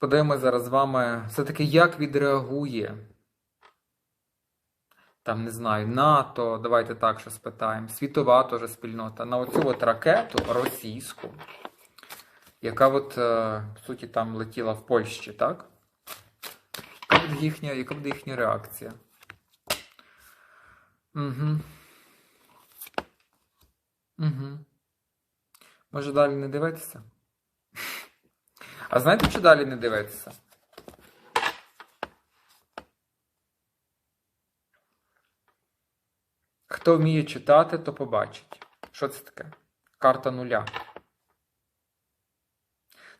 Подивимось зараз з вами все-таки, як відреагує. Там, не знаю, НАТО, давайте так що спитаємо, світова теж спільнота на оцю от ракету російську, яка от, е, по суті, там летіла в Польщі, так? Яка буде їхня, яка буде їхня реакція? Угу. Угу. Може далі не дивитися? А знаєте, що далі не дивитися? Хто вміє читати, то побачить. Що це таке? Карта нуля.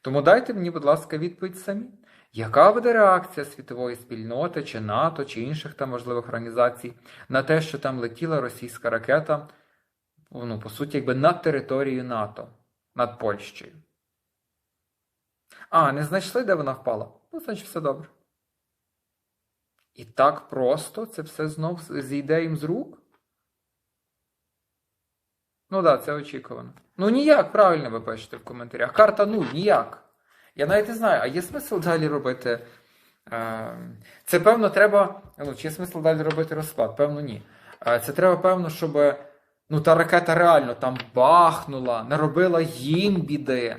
Тому дайте мені, будь ласка, відповідь самі. Яка буде реакція світової спільноти, чи НАТО, чи інших там можливих організацій на те, що там летіла російська ракета, ну, по суті, якби над територією НАТО, над Польщею? А, не знайшли, де вона впала? Ну, значить, все добре. І так просто це все знов зійде їм з рук? Ну так, да, це очікувано. Ну ніяк, правильно ви пишете в коментарях. Карта нуль, ніяк. Я навіть не знаю, а є смисл далі робити. Е, це, певно, треба. Ну, чи є смисл далі робити розклад? Певно, ні. Е, Це треба, певно, щоб ну, та ракета реально там бахнула, наробила їм біди.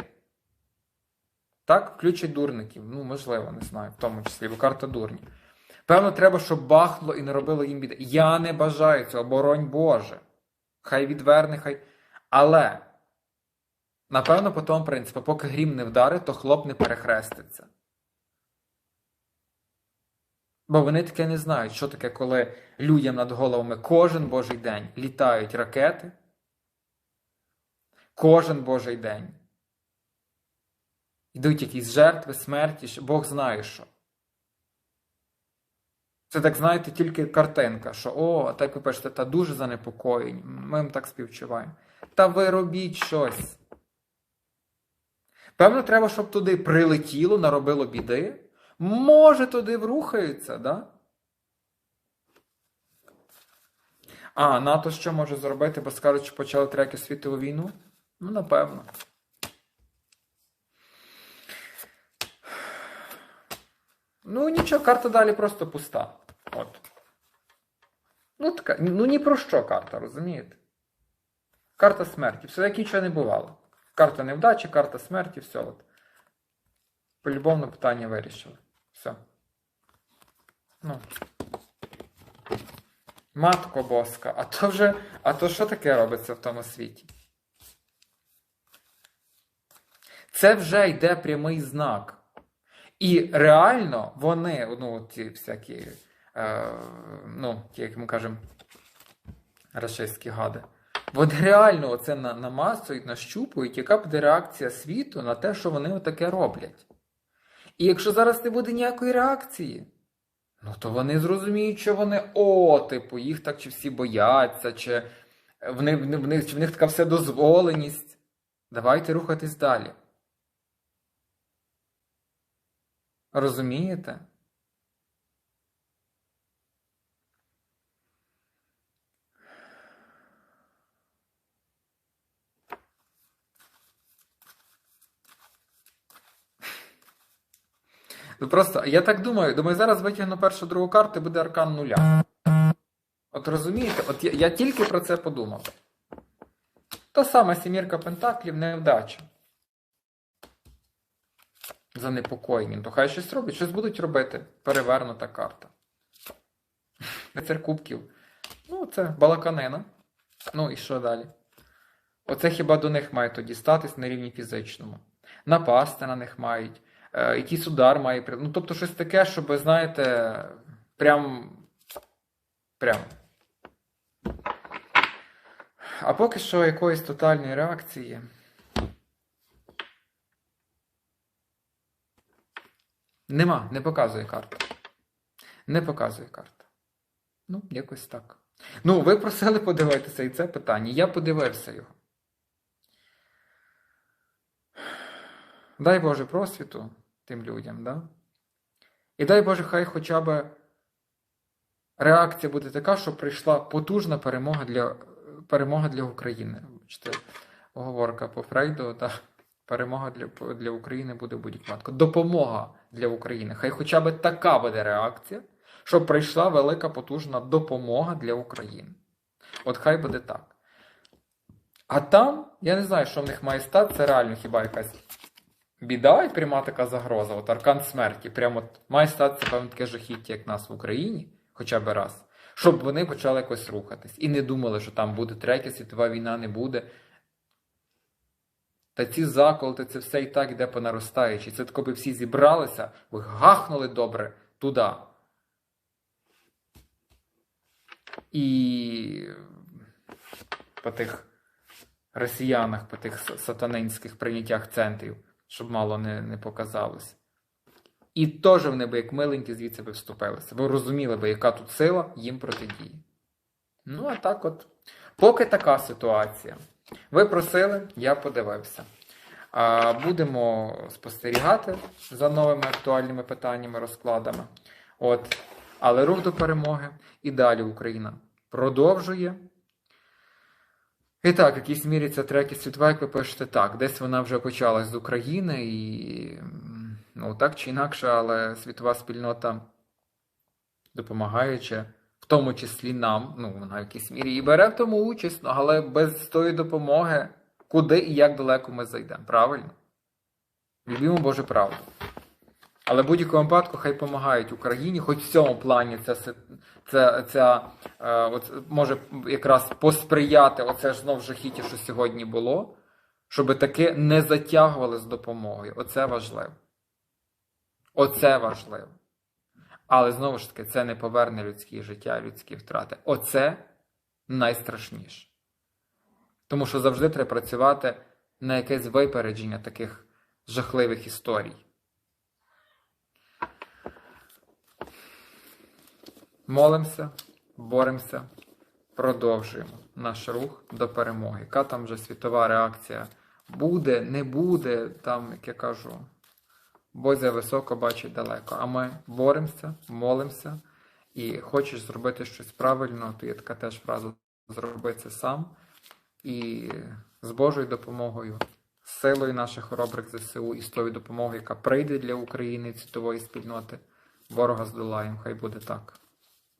Так, включать дурників. Ну, можливо, не знаю, в тому числі, бо карта дурні. Певно, треба, щоб бахнуло і не робило їм біди. Я не бажаю цього, боронь Боже. Хай відверне, хай. Але, напевно, по тому принципу, поки грім не вдарить, то хлоп не перехреститься. Бо вони таке не знають, що таке, коли людям над головами кожен божий день літають ракети. Кожен божий день. Йдуть якісь жертви, смерті, Бог знає що. Це так, знаєте, тільки картинка, що о, так ви пишете, та дуже занепокоєні, ми їм так співчуваємо. Та ви робіть щось. Певно, треба, щоб туди прилетіло, наробило біди. Може, туди врухаються, да? А, НАТО що може зробити, бо скажуть, що почали треки світову війну? Ну, напевно. Ну, нічого, карта далі просто пуста. От. Ну, така, ну ні про що карта, розумієте? Карта смерті. Все як нічого не бувало. Карта невдачі, карта смерті, все. От. Полюбовно питання вирішили. Все. Ну. Матко боска, а то вже. А то що таке робиться в тому світі? Це вже йде прямий знак. І реально вони, ну, ті всякі, е, ну, як ми кажемо, рашистські гади, вони реально оце намасують, нащупують, яка буде реакція світу на те, що вони отаке роблять. І якщо зараз не буде ніякої реакції, ну то вони зрозуміють, що вони о, типу, їх так чи всі бояться, чи в них, в них, чи в них така вседозволеність. Давайте рухатись далі. Розумієте? Просто я так думаю, думаю, зараз витягну першу другу карту і буде аркан нуля. От розумієте, от я, я тільки про це подумав. Та сама сімірка Пентаклів невдача занепокоєні, то хай щось робить, щось будуть робити. Перевернута карта. Лицар кубків. Ну, це балаканина. Ну і що далі? Оце хіба до них має тоді статись на рівні фізичному. Напасти на них мають, е, якийсь удар має Ну, тобто щось таке, щоб, знаєте, прям. Прям. А поки що якоїсь тотальної реакції. Нема, не показує карта. Не показує карта. Ну, якось так. Ну, ви просили подивитися і це питання. Я подивився його. Дай Боже просвіту тим людям, да? І дай Боже, хай хоча б реакція буде така, що прийшла потужна перемога для перемога для України. Бачите, оговорка по Фрейду, да? Перемога для, для України буде випадку. Допомога для України. Хай хоча б така буде реакція, щоб прийшла велика потужна допомога для України. От хай буде так. А там, я не знаю, що в них має стати, це реально хіба якась біда і пряма така загроза. От аркан смерті. Прямо от має статися певне таке жахіття, як нас в Україні, хоча б раз. Щоб вони почали якось рухатись і не думали, що там буде третя світова війна, не буде. Та ці заколоти, це все і так йде по наростаючій. Це тако би всі зібралися, ви гахнули добре туди. І по тих росіянах, по тих сатанинських прийняттях центрів, щоб мало не, не показалось. І теж вони би, як миленькі, звідси би вступилися. Ви розуміли би, яка тут сила їм протидіє. Ну, а так от. Поки така ситуація. Ви просили, я подивився. Будемо спостерігати за новими актуальними питаннями, розкладами. От. Але рух до перемоги і далі Україна продовжує. І так, в якійсь мірі ця третя світова, як ви пишете, так, десь вона вже почалась з України, і ну так чи інакше, але світова спільнота, допомагаючи, тому числі нам, ну вона в якійсь мірі і бере в тому участь, але без тої допомоги, куди і як далеко ми зайдемо, правильно? Любімо Боже правду. Але в будь-якому випадку хай допомагають Україні, хоч в цьому плані ця, ця, ця е, от, може якраз посприяти оце ж знов жахіття, що сьогодні було, щоб таки не затягували з допомогою. Оце важливо. Оце важливо. Але знову ж таки, це не поверне людське життя, людські втрати. Оце найстрашніше. Тому що завжди треба працювати на якесь випередження таких жахливих історій. Молимося, боремося, продовжуємо наш рух до перемоги. Яка там вже світова реакція буде, не буде, там, як я кажу, Бозя високо бачить далеко. А ми боремося, молимося, і хочеш зробити щось правильно, то є така теж фраза зроби це сам. І з Божою допомогою, з силою наших хоробрих ЗСУ і з тою допомогою, яка прийде для України і світової спільноти, ворога здолаємо. Хай буде так.